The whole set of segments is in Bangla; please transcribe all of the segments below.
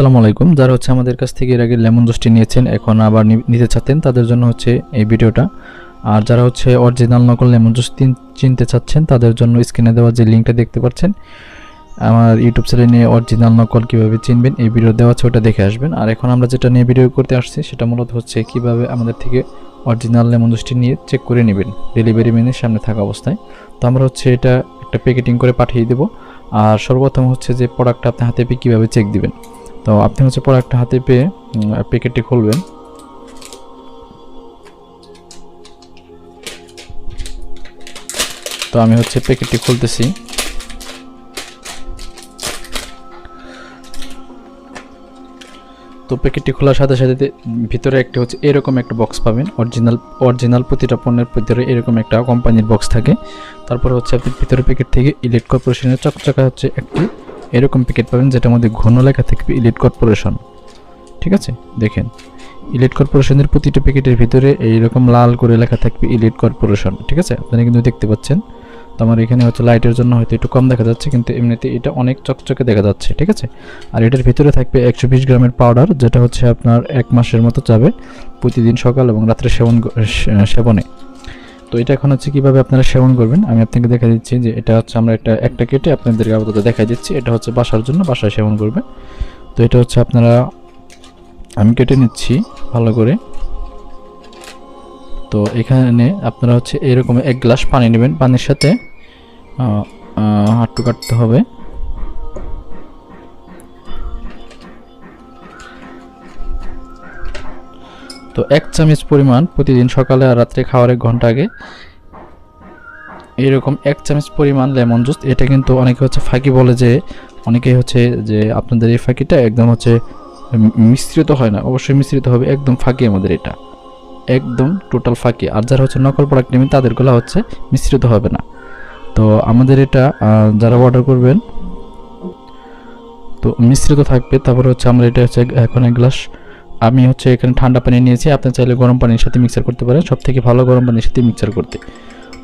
আসসালামু আলাইকুম। যারা হচ্ছে আমাদের কাছ থেকে এর আগে লেমন জুসটি নিয়েছেন, এখন আবার নিতে চাচ্ছেন, তাদের জন্য হচ্ছে এই ভিডিওটা। আর যারা হচ্ছে অরিজিনাল নকল লেমন জুস চিনতে চাচ্ছেন, তাদের জন্য স্ক্রিনে দেওয়া যে লিঙ্কটা দেখতে পাচ্ছেন, আমার ইউটিউব চ্যানেলে অরিজিনাল নকল কীভাবে চিনবেন, এই ভিডিও দেওয়া আছে, ওটা দেখে আসবেন। আর এখন আমরা যেটা নিয়ে ভিডিও করতে আসছি, সেটা মূলত হচ্ছে কীভাবে আমাদের থেকে অরিজিনাল লেমন জুসটি নিয়ে চেক করে নেবেন ডেলিভারি ম্যানের সামনে থাকা অবস্থায়। তো আমরা হচ্ছে এটা একটা প্যাকেটিং করে পাঠিয়ে দেবো। আর সর্বপ্রথম হচ্ছে যে প্রোডাক্টটা আপনি হাতে পেয়ে কীভাবে চেক দিবেন। তো আপনি হচ্ছে প্রোডাক্টটা হাতে পেয়ে প্যাকেটটি খুলবেন। তো আমি হচ্ছে প্যাকেটটি খুলতেছি। তো প্যাকেটটি খোলার সাথে সাথে ভিতরে একটা হচ্ছে এরকম একটা বক্স পাবেন। অরিজিনাল অরিজিনাল প্রতিটা পণ্যের ভিতরে এরকম একটা কোম্পানির বক্স থাকে। তারপরে হচ্ছে আপনি ভিতরে প্যাকেট থেকে ইলেক্ট কর্পোরেশনের চকচকা হচ্ছে একটি এরকম প্যাকেট পাবেন যেটা আমাদের ঘন লেখা থাকবে ইলেট কর্পোরেশন ঠিক আছে? দেখেন ইলেট কর্পোরেশনের প্রতিটা প্যাকেটের ভিতরে এইরকম লাল করে লেখা থাকবে ইলেট কর্পোরেশন ঠিক আছে? আপনারা কিন্তু দেখতে পাচ্ছেন। তো আমার এখানে হচ্ছে লাইটের জন্য হয়তো একটু কম দেখা যাচ্ছে, কিন্তু এমনিতে এটা অনেক চকচকে দেখা যাচ্ছে। ঠিক আছে? আর এটার ভিতরে থাকবে একশো বিশ গ্রামের পাউডার যেটা হচ্ছে আপনার এক মাসের মতো যাবে প্রতিদিন সকাল এবং রাত্রে সেবন সেবনে। তো এটা এখন হচ্ছে কীভাবে আপনারা সেবন করবেন? আমি আপনাকে দেখা দিচ্ছি যে এটা হচ্ছে আমরা একটা একটা কেটে আপনাদেরকে আপাতত দেখা দিচ্ছি। এটা হচ্ছে বাসার জন্য বাসায় সেবন করবে তো এটা হচ্ছে আপনারা, আমি কেটে নিচ্ছি ভালো করে। তো এখানে আপনারা হচ্ছে এরকম এক গ্লাস পানি নেবেন। পানির সাথে হাঁটু কাটতে হবে। তো এক চামচ পরিমাণ প্রতিদিন সকালে আর রাত্রে খাওয়ার এক ঘণ্টা আগে এরকম এক চামচ পরিমাণ লেমন জুস। এটা কিন্তু অনেকে হচ্ছে ফাঁকি বলে যে, অনেকেই হচ্ছে যে আপনাদের এই ফাঁকিটা একদম হচ্ছে মিশ্রিত হয় না। অবশ্যই মিশ্রিত হবে, একদম ফাঁকি আমাদের এটা। একদম টোটাল ফাঁকি। আর যারা হচ্ছে নকল প্রোডাক্ট নেবেন, তাদেরগুলো হচ্ছে মিশ্রিত হবে না। তো আমাদের এটা যারা অর্ডার করবেন, তো মিশ্রিত থাকবে। তারপরে হচ্ছে আমরা এটা হচ্ছে এখন এক গ্লাস আমি হচ্ছে এখানে ঠান্ডা পানি নিয়েছি, আপনি চাইলে গরম পানির সাথে মিক্সার করতে পারেন। সব থেকে ভালো গরম পানির সাথে মিক্সার করতে।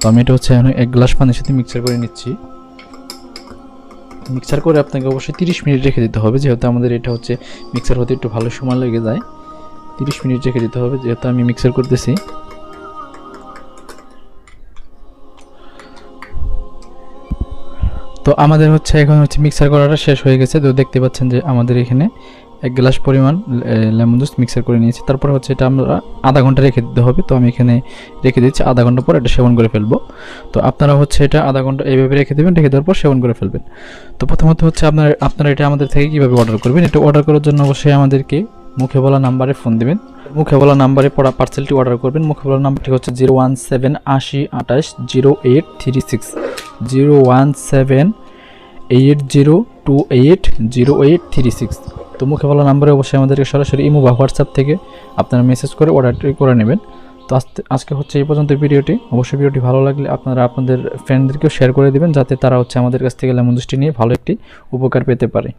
তো আমি এটা হচ্ছে এক গ্লাস পানির সাথে মিক্সার করে নিচ্ছি। মিক্সার করে আপনাকে অবশ্যই তিরিশ মিনিট রেখে দিতে হবে, যেহেতু আমাদের এটা হচ্ছে মিক্সার হতে একটু ভালো সময় লেগে যায়। তিরিশ মিনিট রেখে দিতে হবে, যেহেতু আমি মিক্সার করতেছি। তো আমাদের হচ্ছে এখন হচ্ছে মিক্সার করাটা শেষ হয়ে গেছে। তো দেখতে পাচ্ছেন যে আমাদের এখানে এক গ্লাস পরিমাণ লেমন জুস মিক্সার করে নিয়েছি। তারপর হচ্ছে এটা আমরা আধা ঘণ্টা রেখে দিতে হবে। তো আমি এখানে রেখে দিচ্ছি আধা ঘণ্টা পর এটা সেবন করে ফেলব। তো আপনারা হচ্ছে এটা আধা ঘণ্টা এইভাবে রেখে দেবেন, রেখে দেওয়ার পর সেবন করে ফেলবেন। তো প্রথমত হচ্ছে আপনার, আপনারা এটা আমাদের থেকে কীভাবে অর্ডার করবেন? এটা অর্ডার করার জন্য অবশ্যই আমাদেরকে মুখে বলা নাম্বারে ফোন দেবেন। মুখে বলা নাম্বারে পড়া পার্সেলটি অর্ডার করবেন। মুখে বলা নাম্বারটি হচ্ছে জিরো ওয়ান সেভেন আশি আঠাশ zero eight three six zero one seven eight zero two eight zero eight three six তো মুখে বলা নাম্বারে অবশ্যই আমাদেরকে সরাসরি ইমো বা হোয়াটসঅ্যাপ থেকে আপনারা মেসেজ করে অর্ডারটি করে নেবেন। তো আজকে আজকে হচ্ছে এই পর্যন্ত ভিডিওটি। অবশ্যই ভিডিওটি ভালো লাগলে আপনারা আপনাদের ফ্রেন্ডদেরকেও শেয়ার করে দেবেন, যাতে তারা হচ্ছে আমাদের কাছ থেকে লেমন জুসটি নিয়ে ভালো একটি উপকার পেতে পারে।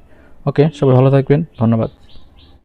ওকে সবাই ভালো থাকবেন, ধন্যবাদ।